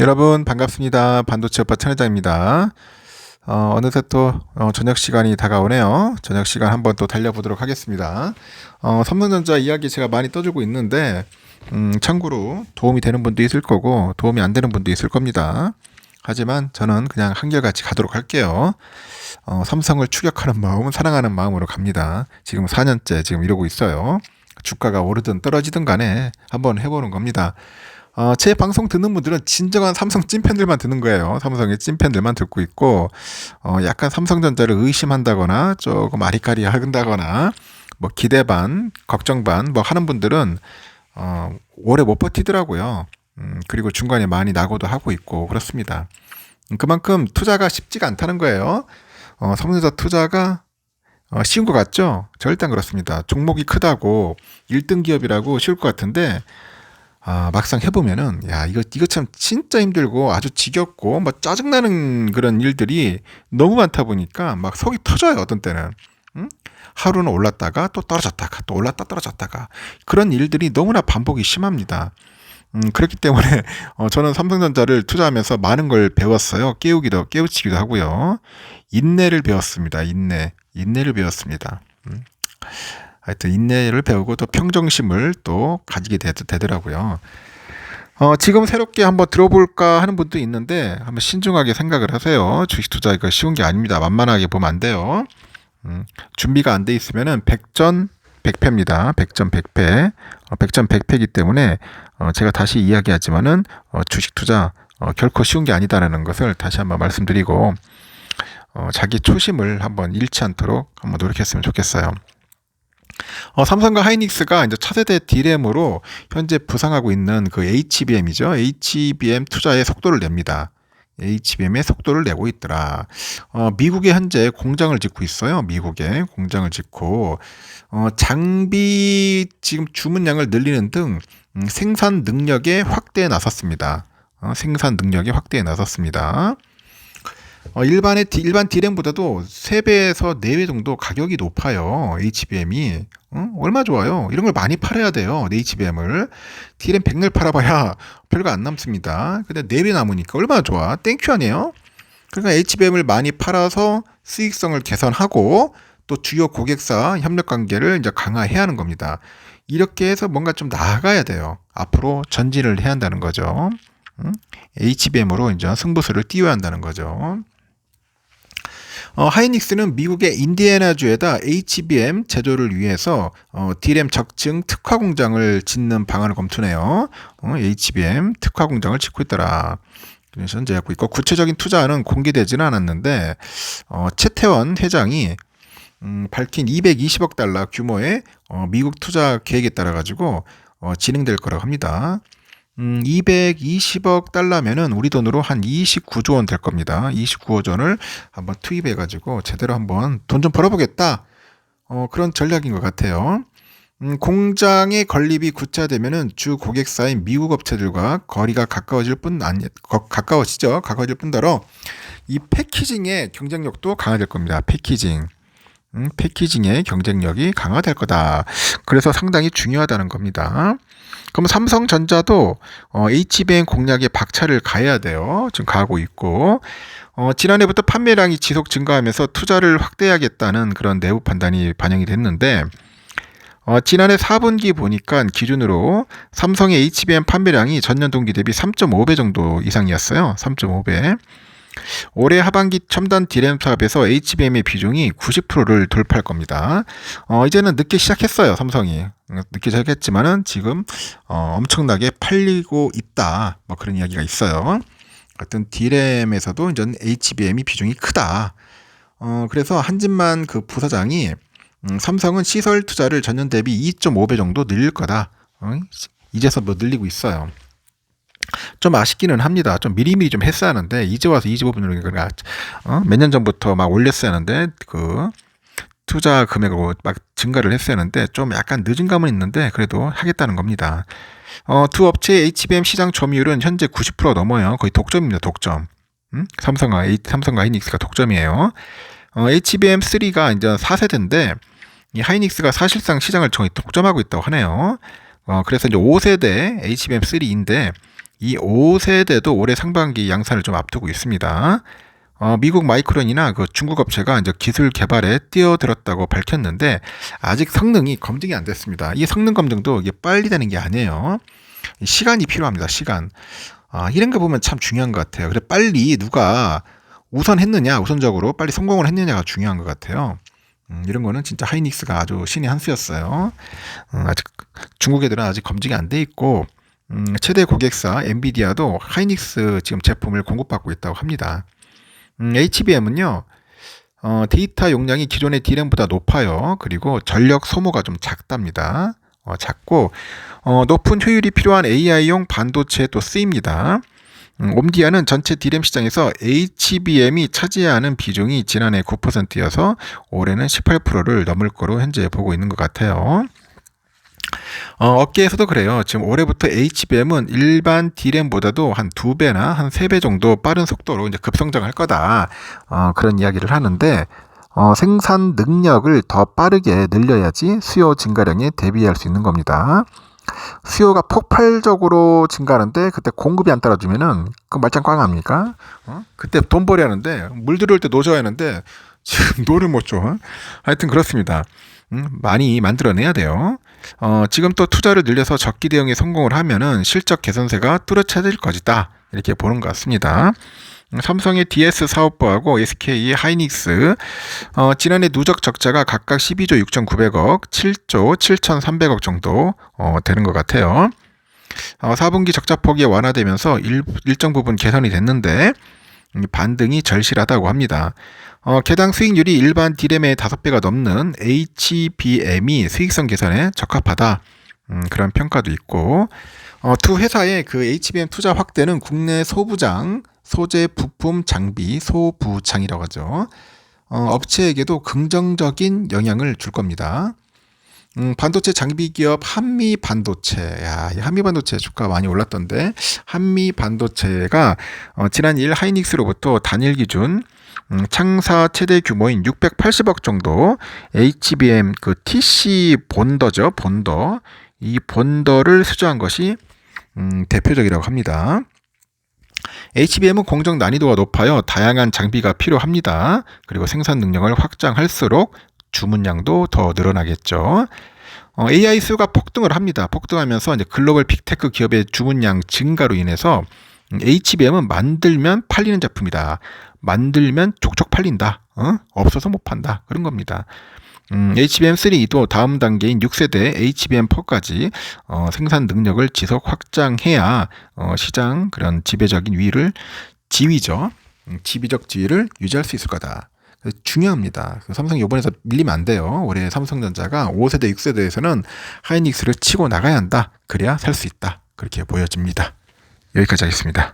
여러분 반갑습니다. 반도체 오빠 천회장입니다. 어, 어느새 또 어, 저녁 시간이 다가오네요. 저녁 시간 한번 또 달려보도록 하겠습니다. 어, 삼성전자 이야기 제가 많이 떠주고 있는데 음, 참고로 도움이 되는 분도 있을 거고 도움이 안 되는 분도 있을 겁니다. 하지만 저는 그냥 한결같이 가도록 할게요. 어, 삼성을 추격하는 마음, 사랑하는 마음으로 갑니다. 지금 4년째 지금 이러고 있어요. 주가가 오르든 떨어지든 간에 한번 해보는 겁니다. 어, 제 방송 듣는 분들은 진정한 삼성 찐팬들만 듣는 거예요. 삼성의 찐팬들만 듣고 있고, 어, 약간 삼성전자를 의심한다거나, 조금 아리까리 한다거나, 뭐 기대 반, 걱정 반, 뭐 하는 분들은, 어, 오래 못 버티더라고요. 음, 그리고 중간에 많이 낙오도 하고 있고, 그렇습니다. 음, 그만큼 투자가 쉽지가 않다는 거예요. 어, 삼성전자 투자가 어, 쉬운 것 같죠? 절대 안 그렇습니다. 종목이 크다고 1등 기업이라고 쉬울 것 같은데, 아, 막상 해보면은, 야, 이거, 이거 참 진짜 힘들고 아주 지겹고, 막 짜증나는 그런 일들이 너무 많다 보니까 막 속이 터져요, 어떤 때는. 응? 하루는 올랐다가 또 떨어졌다가 또 올랐다 떨어졌다가 그런 일들이 너무나 반복이 심합니다. 음, 그렇기 때문에 어, 저는 삼성전자를 투자하면서 많은 걸 배웠어요. 깨우기도 깨우치기도 하고요. 인내를 배웠습니다. 인내, 인내를 배웠습니다. 음. 하여튼 인내를 배우고 또 평정심을 또 가지게 되, 더라고요 어, 지금 새롭게 한번 들어볼까 하는 분도 있는데 한번 신중하게 생각을 하세요. 주식 투자 이거 쉬운 게 아닙니다. 만만하게 보면 안 돼요. 음, 준비가 안 돼 있으면은 백전 백패입니다. 백전 백패. 어, 백전 백패이기 때문에 어, 제가 다시 이야기하지만은 어, 주식 투자 어, 결코 쉬운 게 아니다라는 것을 다시 한번 말씀드리고 어, 자기 초심을 한번 잃지 않도록 한번 노력했으면 좋겠어요. 어, 삼성과 하이닉스가 이제 차세대 D램으로 현재 부상하고 있는 그 HBM이죠. HBM 투자의 속도를 냅니다. HBM의 속도를 내고 있더라. 어, 미국에 현재 공장을 짓고 있어요. 미국에 공장을 짓고 어, 장비 지금 주문량을 늘리는 등 음, 생산 능력의 확대에 나섰습니다. 어, 생산 능력의 확대에 나섰습니다. 어, 일반의 일반 D램보다도 3배에서 4배 정도 가격이 높아요. HBM이. 어? 얼마 좋아요. 이런 걸 많이 팔아야 돼요. HBM을. D램 100늘 팔아봐야 별거 안 남습니다. 근데 4배 남으니까 얼마나 좋아. 땡큐 아니에요? 그러니까 HBM을 많이 팔아서 수익성을 개선하고 또 주요 고객사 협력 관계를 이제 강화해야 하는 겁니다. 이렇게 해서 뭔가 좀 나아가야 돼요. 앞으로 전진을 해야 한다는 거죠. HBM으로 이제 승부수를 띄워야 한다는 거죠. 어, 하이닉스는 미국의 인디애나주에다 HBM 제조를 위해서 어, D램 적층 특화 공장을 짓는 방안을 검토해요. 어, HBM 특화 공장을 짓고 있더라. 현재 하고 있고 구체적인 투자는 공개되지는 않았는데 어, 최태원 회장이 음, 밝힌 220억 달러 규모의 어, 미국 투자 계획에 따라 가지고 어, 진행될 거라고 합니다. 음, 220억 달러면은 우리 돈으로 한 29조 원 될 겁니다. 29조 원을 한번 투입해 가지고 제대로 한번 돈 좀 벌어보겠다. 어, 그런 전략인 것 같아요. 음, 공장의 건립이 구체화되면은 주 고객사인 미국 업체들과 거리가 가까워질 뿐 아니 거, 가까워지죠. 가까워질 뿐더러 이 패키징의 경쟁력도 강화될 겁니다. 패키징. 음, 패키징의 경쟁력이 강화될 거다. 그래서 상당히 중요하다는 겁니다. 그럼 삼성전자도 어, HBM 공략에 박차를 가해야 돼요. 지금 가고 있고 어, 지난해부터 판매량이 지속 증가하면서 투자를 확대하겠다는 그런 내부 판단이 반영이 됐는데 어, 지난해 4분기 보니까 기준으로 삼성의 HBM 판매량이 전년 동기 대비 3.5배 정도 이상이었어요. 3.5배. 올해 하반기 첨단 디램 사업에서 HBM의 비중이 90%를 돌파할 겁니다. 어, 이제는 늦게 시작했어요, 삼성이. 늦게 시작했지만은 지금 어, 엄청나게 팔리고 있다. 뭐 그런 이야기가 있어요. 어떤 디램에서도 이제 HBM이 비중이 크다. 어, 그래서 한진만 그 부사장이 음, 삼성은 시설 투자를 전년 대비 2.5배 정도 늘릴 거다. 어? 이제서 뭐 늘리고 있어요. 좀 아쉽기는 합니다. 좀 미리미리 좀 했어야 하는데 이제 와서 25분으로 그러니까 어? 몇년 전부터 막 올렸어야 하는데 그 투자 금액을 막 증가를 했어야 하는데 좀 약간 늦은 감은 있는데 그래도 하겠다는 겁니다. 어, 두 업체의 HBM 시장 점유율은 현재 90% 넘어요. 거의 독점입니다. 독점. 음? 삼성과 삼성과 하이닉스가 독점이에요. 어, HBM3가 이제 4세대인데 이 하이닉스가 사실상 시장을 거의 독점하고 있다고 하네요. 어, 그래서 이제 5세대 HBM3인데 이 5세대도 올해 상반기 양산을 좀 앞두고 있습니다. 어, 미국 마이크론이나 그 중국 업체가 이제 기술 개발에 뛰어들었다고 밝혔는데 아직 성능이 검증이 안 됐습니다. 이 성능 검증도 이게 빨리 되는 게 아니에요. 시간이 필요합니다. 시간. 아, 이런 거 보면 참 중요한 것 같아요. 그래 빨리 누가 우선했느냐, 우선적으로 빨리 성공을 했느냐가 중요한 것 같아요. 음, 이런 거는 진짜 하이닉스가 아주 신의 한 수였어요. 음, 아직 중국 애들은 아직 검증이 안 돼 있고 음, 최대 고객사 엔비디아도 하이닉스 지금 제품을 공급받고 있다고 합니다. 음, HBM은요. 어, 데이터 용량이 기존의 D램보다 높아요. 그리고 전력 소모가 좀 작답니다. 어, 작고 어, 높은 효율이 필요한 AI용 반도체에 또 쓰입니다. 음, 옴디아는 전체 D램 시장에서 HBM이 차지하는 비중이 지난해 9%여서 올해는 18%를 넘을 거로 현재 보고 있는 것 같아요. 어, 업계에서도 그래요. 지금 올해부터 HBM은 일반 D램보다도 한 두 배나 한 세 배 정도 빠른 속도로 이제 급성장할 거다. 어, 그런 이야기를 하는데 어, 생산 능력을 더 빠르게 늘려야지 수요 증가량에 대비할 수 있는 겁니다. 수요가 폭발적으로 증가하는데 그때 공급이 안 따라주면은 그 말짱 꽝 합니까? 어? 그때 돈 벌어야 하는데 물 들어올 때 노져야 하는데 지금 노를 못 줘. 하여튼 그렇습니다. 음, 많이 만들어내야 돼요. 어, 지금 또 투자를 늘려서 적기 대응에 성공을 하면은 실적 개선세가 뚜렷해질 것이다. 이렇게 보는 것 같습니다. 음, 삼성의 DS 사업부하고 SK의 하이닉스 어, 지난해 누적 적자가 각각 12조 6,900억, 7조 7,300억 정도 어, 되는 것 같아요. 어, 4분기 적자 폭이 완화되면서 일, 일정 부분 개선이 됐는데 음, 반등이 절실하다고 합니다. 어, 개당 수익률이 일반 D램의 5배가 넘는 HBM이 수익성 개선에 적합하다. 음, 그런 평가도 있고 어, 두 회사의 그 HBM 투자 확대는 국내 소부장, 소재 부품 장비, 소부장이라고 하죠. 어, 업체에게도 긍정적인 영향을 줄 겁니다. 음, 반도체 장비 기업 한미 반도체. 야, 이 한미 반도체 주가 많이 올랐던데 한미 반도체가 어, 지난 1일 하이닉스로부터 단일 기준 음, 창사 최대 규모인 680억 정도 HBM 그 TC 본더죠, 본더. 이 본더를 수주한 것이 음, 대표적이라고 합니다. HBM은 공정 난이도가 높아요. 다양한 장비가 필요합니다. 그리고 생산 능력을 확장할수록 주문량도 더 늘어나겠죠. 어, AI 수가 폭등을 합니다. 폭등하면서 이제 글로벌 빅테크 기업의 주문량 증가로 인해서 HBM은 만들면 팔리는 제품이다. 만들면 족족 팔린다. 어? 없어서 못 판다. 그런 겁니다. 음, HBM3도 다음 단계인 6세대 HBM4까지 어, 생산 능력을 지속 확장해야 어, 시장 그런 지배적인 위를 지위죠. 음, 지배적 지위를 유지할 수 있을 거다. 중요합니다. 삼성이 이번에서 밀리면 안 돼요. 올해 삼성전자가 5세대, 6세대에서는 하이닉스를 치고 나가야 한다. 그래야 살 수 있다. 그렇게 보여집니다. 여기까지 하겠습니다.